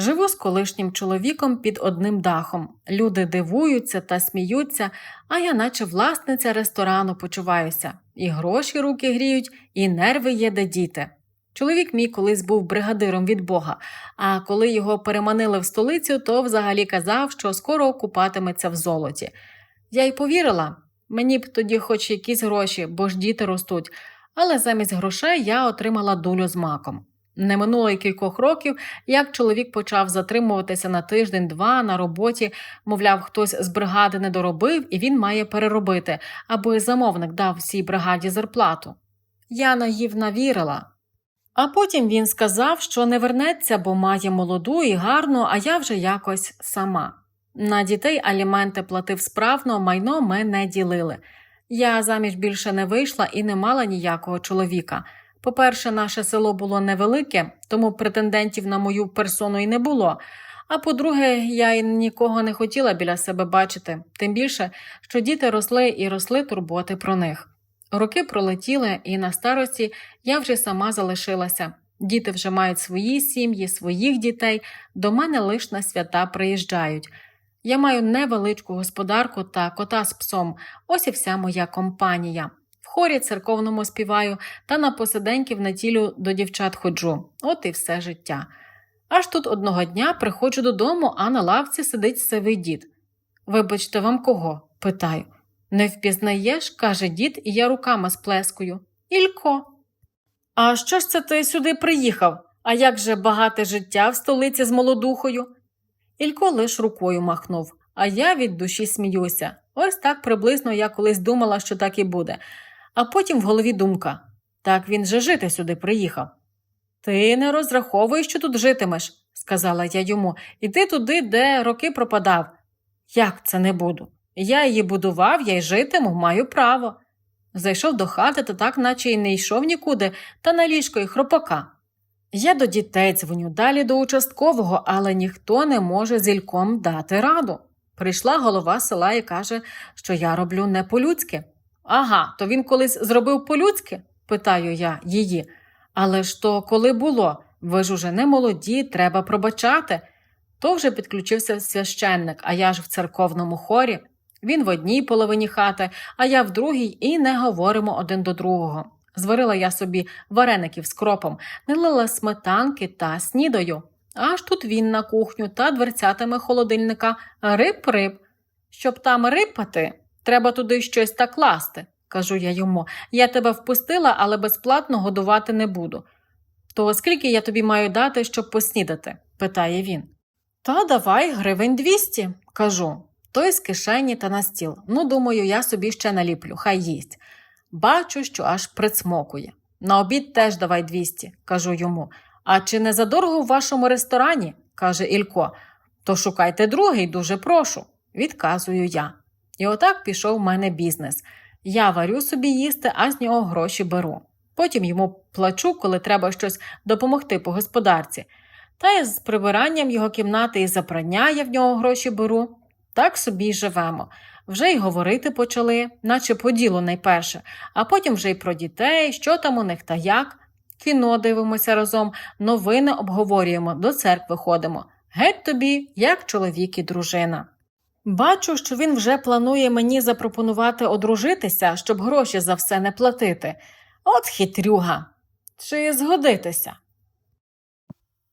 Живу з колишнім чоловіком під одним дахом. Люди дивуються та сміються, а я, наче власниця ресторану, почуваюся. І гроші руки гріють, і нерви є де діти. Чоловік мій колись був бригадиром від Бога, а коли його переманили в столицю, то взагалі казав, що скоро купатиметься в золоті. Я й повірила, мені б тоді хоч якісь гроші, бо ж діти ростуть, але замість грошей я отримала долю з маком. Не минуло й кількох років, як чоловік почав затримуватися на тиждень-два на роботі, мовляв, хтось з бригади не доробив і він має переробити, аби замовник дав всій бригаді зарплату. Я наївна вірила. А потім він сказав, що не вернеться, бо має молоду і гарну, а я вже якось сама. На дітей аліменти платив справно, майно ми не ділили. Я заміж більше не вийшла і не мала ніякого чоловіка. По-перше, наше село було невелике, тому претендентів на мою персону й не було. А по-друге, я й нікого не хотіла біля себе бачити, тим більше, що діти росли і росли турботи про них. Роки пролетіли, і на старості я вже сама залишилася. Діти вже мають свої сім'ї, своїх дітей, до мене лиш на свята приїжджають. Я маю невеличку господарку та кота з псом, ось і вся моя компанія. Хорі церковному співаю та на посиденьки в неділю до дівчат ходжу. От і все життя. Аж тут одного дня приходжу додому, а на лавці сидить сивий дід. Вибачте, вам кого? питаю. Не впізнаєш, каже дід, і я руками сплескую. Ілько. А що ж це ти сюди приїхав? А як же багате життя в столиці з молодухою? Ілько лиш рукою махнув, а я від душі сміюся. Ось так приблизно я колись думала, що так і буде. А потім в голові думка так він же жити сюди приїхав. Ти не розраховуй, що тут житимеш, сказала я йому, іди туди, де роки пропадав. Як це не буду? Я її будував, я й житиму, маю право. Зайшов до хати, та так, наче й не йшов нікуди, та на ліжко й хропака. Я до дітей дзвоню, далі до участкового, але ніхто не може з Ільком дати раду. Прийшла голова села і каже, що я роблю не по-людськи. Ага, то він колись зробив по-людськи? питаю я її. Але ж то коли було? Ви ж уже не молоді, треба пробачати. То вже підключився священник, а я ж в церковному хорі. Він в одній половині хати, а я в другій, і не говоримо один до другого. Зварила я собі вареників з кропом, налила сметанки та снідою. Аж тут він на кухню та дверцятами холодильника риб-риб. Щоб там рипати, треба туди щось та класти, кажу я йому. Я тебе впустила, але безплатно годувати не буду. То скільки я тобі маю дати, щоб поснідати? питає він. Та давай гривень двісті, кажу. Той з кишені та на стіл. Ну, думаю, я собі ще наліплю, хай їсть. Бачу, що аж прицмокує. На обід теж давай 200, кажу йому. А чи не задорого в вашому ресторані? каже Ілько. То шукайте другий, дуже прошу, відказую я. І отак пішов в мене бізнес. Я варю собі їсти, а з нього гроші беру. Потім йому плачу, коли треба щось допомогти по господарці. Та й з прибиранням його кімнати і за прання я в нього гроші беру. Так собі й живемо. Вже й говорити почали, наче по ділу найперше, а потім вже й про дітей, що там у них та як. Кіно дивимося разом, новини обговорюємо, до церкви ходимо. Геть тобі, як чоловік і дружина. Бачу, що він вже планує мені запропонувати одружитися, щоб гроші за все не платити. От хитрюга. Чи згодитися?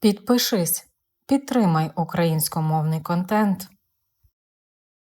Підпишись, підтримай українськомовний контент.